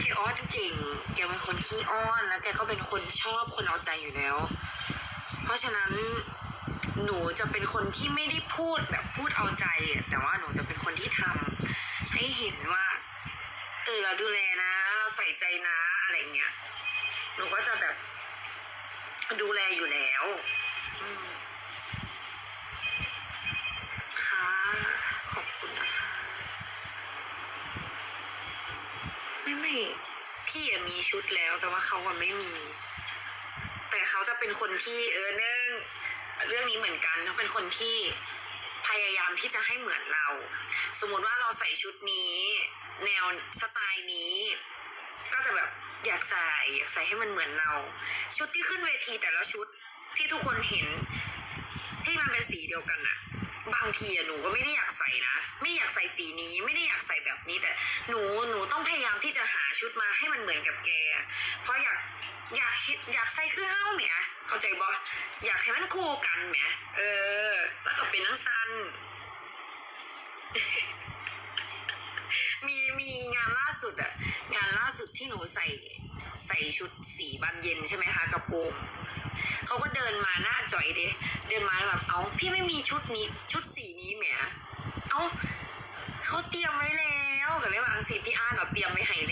แกอ้อนเก่ง แกเป็นคนขี้อ้อน แล้วแกก็เป็นคนชอบคนเอาใจอยู่แล้ว เพราะฉะนั้นหนูจะเป็นคนที่ไม่ได้พูดแบบพูดเอาใจ แต่ว่าหนูจะเป็นคนที่ทำให้เห็นว่า เออเราดูแลนะ เราใส่ใจนะอะไรเงี้ย หนูก็จะแบบดูแลอยู่แล้วอืมค่ะ ขอบคุณนะคะ ไม่ไม่ พี่อะมีชุดแล้ว แต่ว่าเขาอะไม่มี แต่เขาจะเป็นคนที่เออเนื่องเรื่องนี้เหมือนกันเขาเป็นคนที่พยายามที่จะให้เหมือนเรา สมมติว่าเราใส่ชุดนี้ แนวสไตล์นี้ ก็จะแบบอยากใส่อยากใส่ให้มันเหมือนเรา ชุดที่ขึ้นเวทีแต่ละชุดที่ทุกคนเห็นที่มันเป็นสีเดียวกันอะ บางทีอะหนูก็ไม่ได้อยากใส่นะ ไม่อยากใส่สีนี้ไม่ได้อยากใส่แบบนี้แต่หนูหนูต้องพยายามที่จะหาชุดมาให้มันเหมือนกับแก เพราะอยากอยากคิดอยากใส่คือเฮ้าแหมเข้าใจบ่อยากให้มันคู่กันแหมเออ แล้วก็เป็นนังซันมีมีงานล่าสุดอะงานล่าสุดที่หนูใส่ใส่ชุดสีบานเย็นใช่ไหมคะกระโปรง ดินมาหน้าจ่อยเดเดินมาแล้วแบบเอาพี่ไม่มีชุดนี้ชุดสีนี้แหมเอาเขาเตรียมไว้แล้วก็เลยว่าอังสีพี่อาร์แบบเตรียมไว้ให้แล้ว